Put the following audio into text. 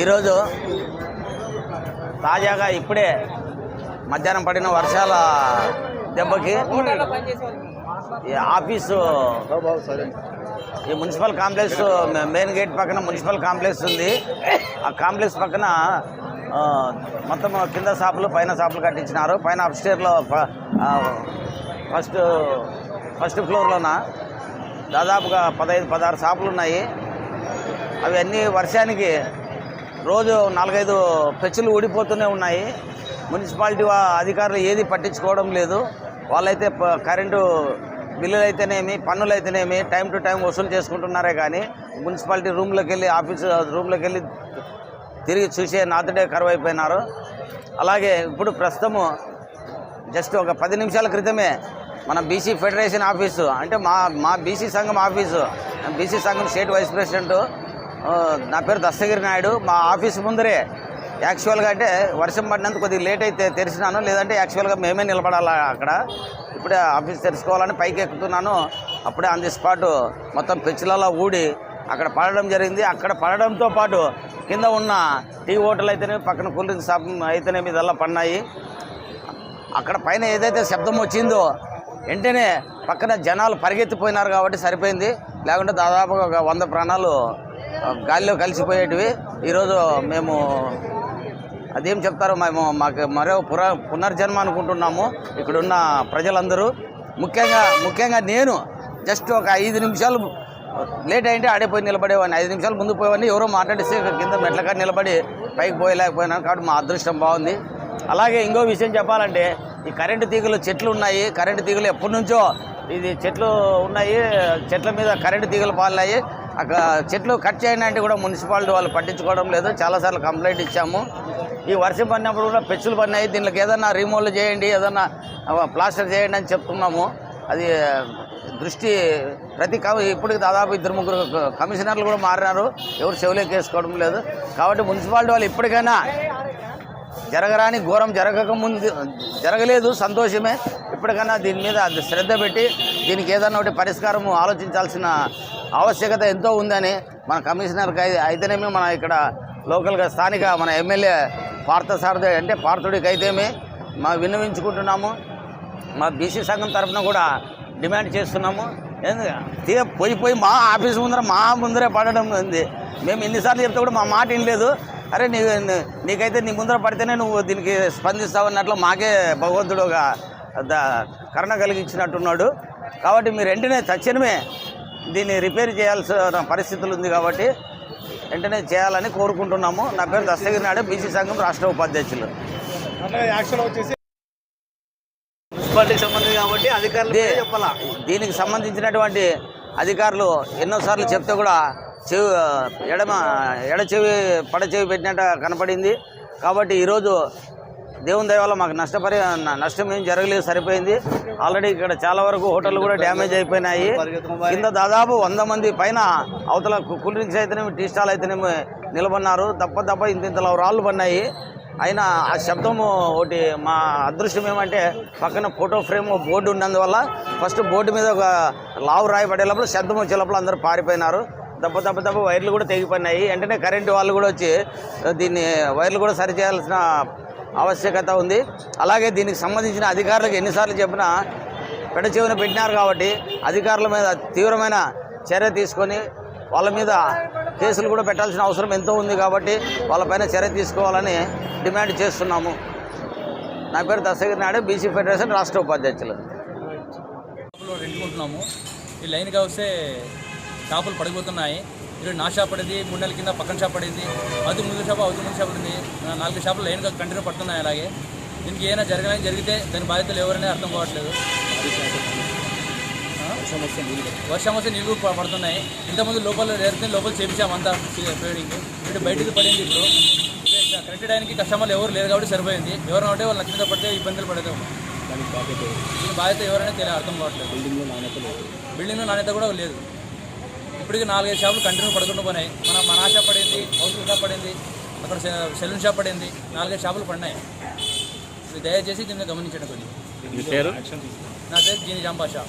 ఈరోజు తాజాగా ఇప్పుడే మధ్యాహ్నం పడిన వర్షాల దెబ్బకి ఈ ఆఫీసు ఈ మున్సిపల్ కాంప్లెక్స్ మెయిన్ గేట్ పక్కన మున్సిపల్ కాంప్లెక్స్ ఉంది. ఆ కాంప్లెక్స్ పక్కన మొత్తం కింద షాపులు పైన షాపులు కట్టించినారు. పైన అప్స్టేర్లో ఫస్ట్ ఫస్ట్ ఫ్లోర్లోన దాదాపుగా పదహైదు పదహారు షాపులు ఉన్నాయి. అవి అన్నీ వర్షానికి రోజు నాలుగైదు పెచ్చులు ఊడిపోతూనే ఉన్నాయి. మున్సిపాలిటీ వా- అధికారులు ఏది పట్టించుకోవడం లేదు. వాళ్ళైతే ప- కరెంటు బిల్లులు అయితేనేమి పన్నులు అయితేనేమి టైం టు టైం వసూలు చేసుకుంటున్నారే కానీ మున్సిపాలిటీ రూమ్లోకి వెళ్ళి ఆఫీసు రూమ్లోకి వెళ్ళి తిరిగి చూసే నాతుడే కరువైపోయినారు. అలాగే ఇప్పుడు ప్రస్తుతము జస్ట్ ఒక పది నిమిషాల క్రితమే మన బీసీ ఫెడరేషన్ ఆఫీసు అంటే మా మా బీసీ సంఘం ఆఫీసు బీసీ సంఘం స్టేట్ వైస్ ప్రెసిడెంట్ నా పేరు దస్తగిరి నాయుడు. మా ఆఫీస్ ముందరే యాక్చువల్గా అంటే వర్షం పడినందుకు కొద్దిగా లేట్ అయితే తెరిచినాను లేదంటే యాక్చువల్గా మేమే నిలబడాలి అక్కడ. ఇప్పుడే ఆఫీస్ తెరుచుకోవాలని పైకి ఎక్కుతున్నాను. అప్పుడే ఆన్ ది స్పాట్ మొత్తం పెచ్చులలో ఊడి అక్కడ పడడం జరిగింది. అక్కడ పడడంతో పాటు కింద ఉన్న టీ హోటల్ అయితేనే పక్కన కూల్ డ్రింక్ షాప్ అయితేనే ఇదల్లా పడినాయి. అక్కడ పైన ఏదైతే శబ్దం వచ్చిందో వెంటనే పక్కన జనాలు పరిగెత్తిపోయినారు కాబట్టి సరిపోయింది. లేకుంటే దాదాపుగా ఒక వంద ప్రాణాలు గాలిలో కలిసిపోయేటివి. ఈరోజు మేము అదేం చెప్తారో మేము మాకు మరో పుర పునర్జన్మ అనుకుంటున్నాము. ఇక్కడున్న ప్రజలందరూ. ముఖ్యంగా ముఖ్యంగా నేను జస్ట్ ఒక ఐదు నిమిషాలు లేట్ అయింటే ఆడిపోయి నిలబడేవాడిని. ఐదు నిమిషాలు ముందు పోయేవాడిని. ఎవరో మాట్లాడిస్తే కింద మెట్ల కాడ నిలబడి పైకి పోయలేకపోయినాను. కాబట్టి మా అదృష్టం బాగుంది. అలాగే ఇంకో విషయం చెప్పాలంటే ఈ కరెంటు తీగలు చెట్లు ఉన్నాయి కరెంటు తీగలు ఎప్పటి నుంచో ఇది చెట్లు ఉన్నాయి చెట్ల మీద కరెంటు తీగలు పాలినాయి. అక్కడ చెట్లు కట్ చేయడానికి కూడా మున్సిపాలిటీ వాళ్ళు పట్టించుకోవడం లేదు. చాలాసార్లు కంప్లైంట్ ఇచ్చాము. ఈ వర్షం పడినప్పుడు కూడా పెచ్చులు పడినాయి. దీనికి ఏదన్నా రిమూవల్ చేయండి ఏదన్నా ప్లాస్టర్ చేయండి అని చెప్తున్నాము. అది దృష్టి ప్రతి ఇప్పటికి దాదాపు ఇద్దరు ముగ్గురు కమిషనర్లు కూడా మారినారు. ఎవరు చెవులేకేసుకోవడం లేదు. కాబట్టి మున్సిపాలిటీ వాళ్ళు ఇప్పటికైనా జరగరాని ఘోరం జరగక ముందు జరగలేదు సంతోషమే. ఇప్పటికైనా దీని మీద శ్రద్ధ పెట్టి దీనికి ఏదన్నా ఒకటి పరిష్కారం ఆలోచించాల్సిన ఆవశ్యకత ఎంతో ఉందని మన కమిషనర్కి అయితేనేమి మన ఇక్కడ లోకల్గా స్థానిక మన ఎమ్మెల్యే పార్థసారథి అంటే పార్థుడికి అయితేమి మా విన్నవించుకుంటున్నాము. మా బీసీ సంఘం తరఫున కూడా డిమాండ్ చేస్తున్నాము. ఏంది తీగ పోయి పోయి మా ఆఫీస్ ముందర మా ముందరే పడడం ఉంది. మేము ఎన్నిసార్లు చెప్తే కూడా మా మాట వినలేదు. అరే నీ నీకైతే నీ ముందర పడితేనే నువ్వు దీనికి స్పందిస్తావు అన్నట్లు మాకే భగవంతుడు ఒక ద- కరుణ కలిగించినట్టున్నాడు. కాబట్టి మీరు వెంటనే తక్షణమే దీన్ని రిపేర్ చేయాల్సిన పరిస్థితులు ఉంది కాబట్టి వెంటనే చేయాలని కోరుకుంటున్నాము. నా పేరు దస్తగిరి నాయుడు బీసీ సంఘం రాష్ట్ర ఉపాధ్యక్షులు. మున్సిపాలిటీకి సంబంధించి కాబట్టి అధికారులు చెప్పాలా? దీనికి సంబంధించినటువంటి అధికారులు ఎన్నోసార్లు చెప్తే కూడా చెవి ఎడమ ఎడ చెవి పడ చెవి పెట్టినట్టు కనపడింది. కాబట్టి ఈరోజు దేవుని దయ వల్ల మాకు నష్టపరి నష్టం ఏం జరగలేదు సరిపోయింది. ఆల్రెడీ ఇక్కడ చాలా వరకు హోటళ్ళు కూడా డ్యామేజ్ అయిపోయినాయి. కింద దాదాపు వంద మంది పైన అవతల కూల్ డ్రింక్స్ అయితేనేమి టీ స్టాల్ అయితేనేమి నిలబడినారు. దప్ప దప్ప ఇంత ఇంతలో రాళ్ళు పడినాయి. అయినా ఆ శబ్దము ఒకటి మా అదృష్టం ఏమంటే పక్కన ఫోటో ఫ్రేమ్ బోర్డు ఉన్నందువల్ల ఫస్ట్ బోర్డు మీద ఒక లావు రాయి పడేటప్పుడు శబ్దం వచ్చేటప్పుడు అందరూ పారిపోయినారు. దెబ్బ దెబ్బ దెబ్బ వైర్లు కూడా తెగిపోయినాయి. వెంటనే కరెంటు వాళ్ళు కూడా వచ్చి దీన్ని వైర్లు కూడా సరి చేయాల్సిన ఆవశ్యకత ఉంది. అలాగే దీనికి సంబంధించిన అధికారులకు ఎన్నిసార్లు చెప్పినా పెడ చెవిన పెట్టినారు కాబట్టి అధికారుల మీద తీవ్రమైన చర్య తీసుకొని వాళ్ళ మీద కేసులు కూడా పెట్టాల్సిన అవసరం ఎంతో ఉంది కాబట్టి వాళ్ళపైన చర్య తీసుకోవాలని డిమాండ్ చేస్తున్నాము. నా పేరు దశగిరి నాయుడు బీసీ ఫెడరేషన్ రాష్ట్ర ఉపాధ్యక్షులు. రెండుకుంటున్నాము ఈ లైన్గా వస్తే షాపులు పడిపోతున్నాయి. ఈరోజు నా షాప్ పడింది మూడు నెలల కింద పక్కన షాప్ పడింది అది ముందు షాప్ అవుతు ముందు షాప్ ఉంది నాలుగు షాపులు లైన్గా కంటిన్యూ పడుతున్నాయి అలాగే. దీనికి ఏమైనా జరగాలని జరిగితే దాని బాధ్యతలు ఎవరైనా అర్థం కావట్లేదు? వర్షం వస్తే నీళ్ళు పడుతున్నాయి. ఇంతకుముందు లోపల జరిగితే లోపల చేపించాము అంతా ఫీడింగ్ ఇప్పుడు బయటకు పడింది ఇప్పుడు. కరెక్ట్ టైంకి కస్టమర్లు ఎవరు లేరు కాబట్టి సరిపోయింది. ఎవరైనా ఉంటే వాళ్ళు కింద పడితే ఇబ్బందులు పడేది దీని బాధ్యత ఎవరైనా తెలియ అర్థం కావట్లేదు. బిల్డింగ్లో నాణ్యత కూడా లేదు. ఇప్పటికి నాలుగైదు షాపులు కంటిన్యూ పడుకుంటూ పోయినాయి. మన మనా షాప్ పడింది హౌస్ షాప్ పడింది అక్కడ సెలూన్ షాప్ పడింది నాలుగైదు షాపులు పడినాయి. దయచేసి దీన్ని గమనించండి పేరు? నా పేరు జీని జాంబాషా